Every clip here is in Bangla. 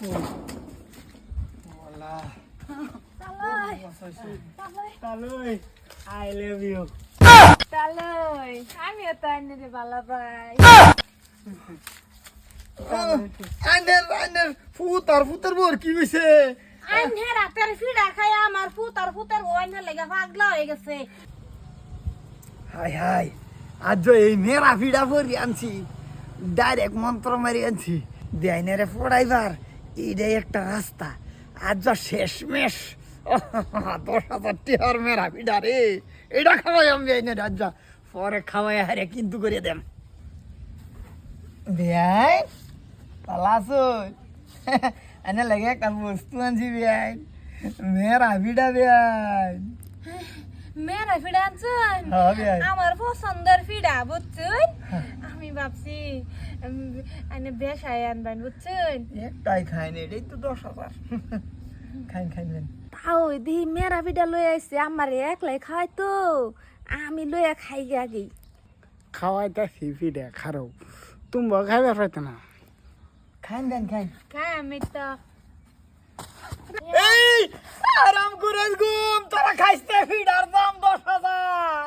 I love you তালই। আমিও তো আইনে ভালো পাই আইনের আইনের ফুতার ফুতার বোর কি হইছে? আইনে রাতের ফিডা খাই আমার ফুত আর ফুতের ওয়াইনা লেগে পাগলা হয়ে গেছে। Hi hi. আজ এই মেরা ফিডা ভরি আনছি ডাইরেক্ট মন্ত্র মারি আনছি। দেয়নারে পড়াইবার এইটাই একটা রাস্তা। আজ যা শেষ মেশ দশ হাজার টিহার মেরা ফিডা রে। এটা খাওয়াই আমি আইনে রাজ পরে খাওয়াই হারে কিন্তু করে দেন বিয়াই পালাসুন এনে লাগে একটা বস্তু আনছি বিয়াই। মেরা ফিডা বিয়াই। মেরা ফিডা আনছুন? হ্যাঁ আমার পছন্দের ফিডা বুঝছুন আমি ভাবছি আইনে বেশায় আনবেন বুঝছুন? একটাই খাইনি এটাই তো দশ হাজার। খাইন খাইলেন তাও দি মেরা ফিডা লই আইছে আমার একলাই খাই তো আমি লইয়া খাই গে আগে খাওয়াইতে ফিফিডে খারো। তুমি খাইবার পাইতো না? খাইন দেন খাইন। খাই আমি তো এই আরাম করে ঘুম তোরা খাইতে ফিডার দাম দশ হাজার।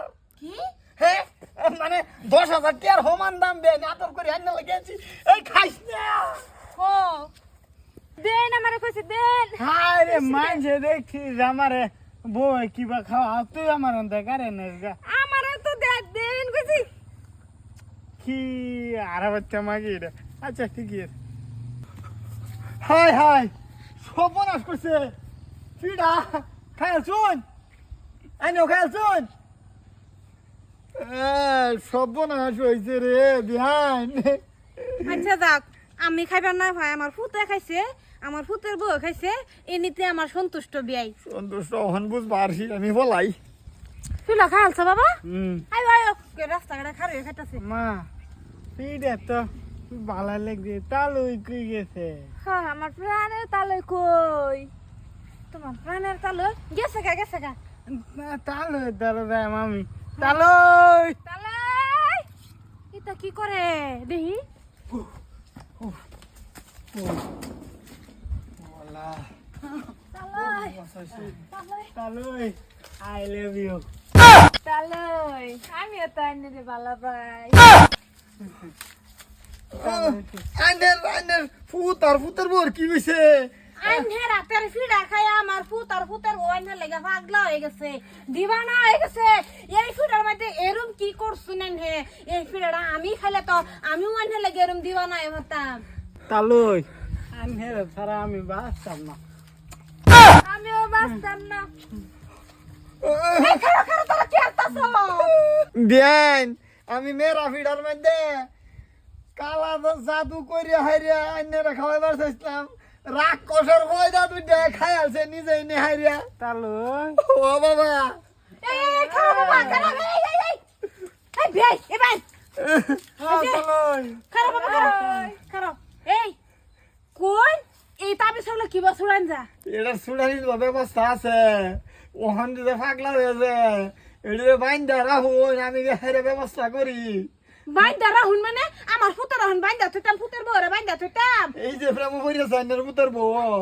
দশ হাজার টিয়ার সমান দাম বে নাতর করে আনতে লেগেছি এই খাইস না। ও দেন আমারে কইছে দেন। হায় রে মানছে দেখছি আমারে বই কিবা খাওয়া। তুই আমার অন্তে কারে নেগা আমারে তো দে দেন কইছি। কি আর বাচ্চা মাগি রে। আচ্ছা ঠিক আছে। হাই হাই সর্বনাশ করছে। ফিডা খায়াল শুন আইনো খায়াল শুন সর্বনাশ হয়েছে রে বিহান। আচ্ছা যাক আমি খাইবার না ভাই আমার ফুতে খাইছে আমার ফুতের বউ খাইছে এনিতে আমার সন্তুষ্ট বিয়াই। সন্তুষ্ট হন বুঝ পারছি আমি বলাই। ফিলা খাইলছ বাবা? হুম। আয় আয় রাস্তাঘাটে খারে খাইতাছে। মা ফিডা তো ভালো লাগছে তালুই কই গেছে? হ্যাঁ আমার প্রাণের তালে কই? তোমার প্রাণের তালে গেছে গা গেছে গা। তালুই তালু দেয় মামি। তালুই! তালাই এটা কি করে দেখি তালাই তালাই তালুই আই লাভ ইউ তালৈ আমিও তো আইনে ভালো পাই আইনের আইনের ফুতার ফুতার বোর কি হইছে? আইনে রাতের ফিডা খাই আমার ফুত আর ফুতের ওয়াইনা লেগে পাগলা হয়ে গেছে দিবানা হয়ে গেছে। এই ফিডার মধ্যে এরম কি করছুন হে এই ফিডাটা আমি খাইলে তো আমি ওয়াইনা লেগে এরম দিবানা হয়ে হতাম তালুই। ছাড়া আমি বাঁচতাম না। আমিও বাঁচতাম না। এই খারো খারো তোরা কি আনতাছ বিয়ান আমি মেরা ফিডার মধ্যে কালা জাদু করে হাইরিয়া আইনের খাওয়াইবার চাইছিলাম রাক্ষসের ময়দা দুইটা খাই আছে নিজেই নে হাইরিয়া তালুই। ও বাবা। এই এই খারো বাবা এই এই এই। এই ভাই এই ভাই তালুই খারো বাবা খারো খারো এই কোন এই তাবি সবলে কি বসুড়ান এটা সুড়ানির ব্যবস্থা আছে। ওখান দিতে ফাগলা হয়েছে এটা বাইন্দা রাহুন আমি হেরে ব্যবস্থা করি বাইন্দা রাহুন মানে? আমার ফুতের রাহুন বাইন্দা থইতাম ফুতের বউরে বাইন্দা থইতাম এই যে প্রেম বউ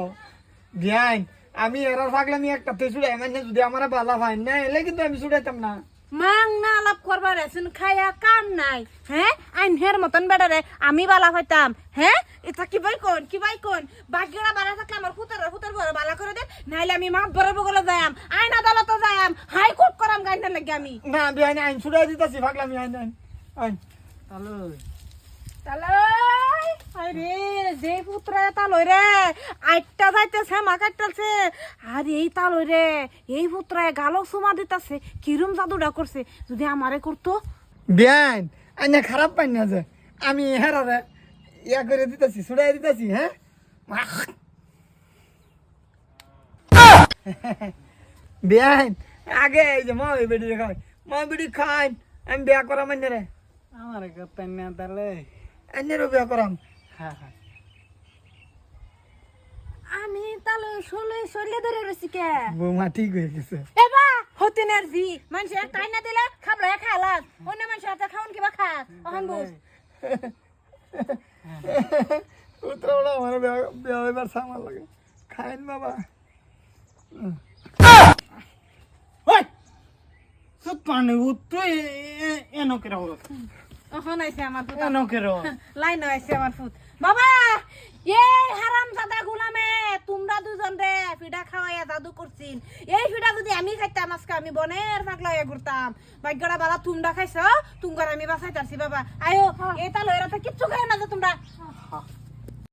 জ্ঞান আমি এরার ফাগলামি একটা তে চুড়াই মানে যদি আমার বালা ভাই না এলে কিন্তু আমি চুড়াইতাম না। মাং না আলাপ করবার এসেন খায়া কাম নাই হ্যাঁ? আইন হের মতন বেড়ারে আমি বালা হইতাম হ্যাঁ? এটা কি বাই কোন কি বাই কোন বাকিরা বালা থাকলে আমার হুতার হুতার বড় বালা করে দেন নাইলে আমি মাপ বড় বগলে যাইম আইন আদালত যাইম হাইকোর্ট করাম গাইন লাগে আমি? না বিয়ান আইন ছুড়াই দিতাছি ফাগলামি আইন আইন আইন। তালাই আরে যে পুত্র তালই রে আটটা যাইতেছে মা কাটতেছে আর এই তালই রে এই পুত্র গালো সুমা দিতেছে কিরম জাদুটা করছে যদি আমারে করতো? বিয়ান আইনা খারাপ পাই না যে আমি হেরারে ইয়া করে দিতেছি চুড়াই দিতেছি হ্যাঁ? বিয়ান আগে এই যে মা বেডি খাই মা বেডি খাই আমি বিয়া করাম আইনে রে। আমার কথা না তাহলে আইনেরও বিয়া করাম হ্যাঁ হ্যাঁ আমি তালে শোলে শৈলে ধরে রয়েছি কে বৌমা ঠিক হয়ে গেছে এবা হতে না জি মানুষ টাই না দিলে খাবলো খালাস অন্য মানুষের হাতে খাওন কিবা খা অহন বুঝ উত্তর আমার বিয়া হইবার সামাল লাগে খাইন বাবা ওই চুপ পানি তুই এনো কেরা হলো এখন আমার ফুত লাইন আইছে আমার ফুত বাবা এ হারাম দাদা গুলামে তোমরা দুজন রে ফিডা খাওয়াইয়া জাদু করছিন। এই ফিডা যদি আমি খাইতাম আজকে আমি বনের পাগলা হয়ে ঘুরতাম। ভাগ্যটা বালা তোমরা খাইছ? তুমগার আমি বাসাই তারছি বাবা। আয়ো এটা লয়েরা তো কিচ্ছু খাই না যে তোমরা।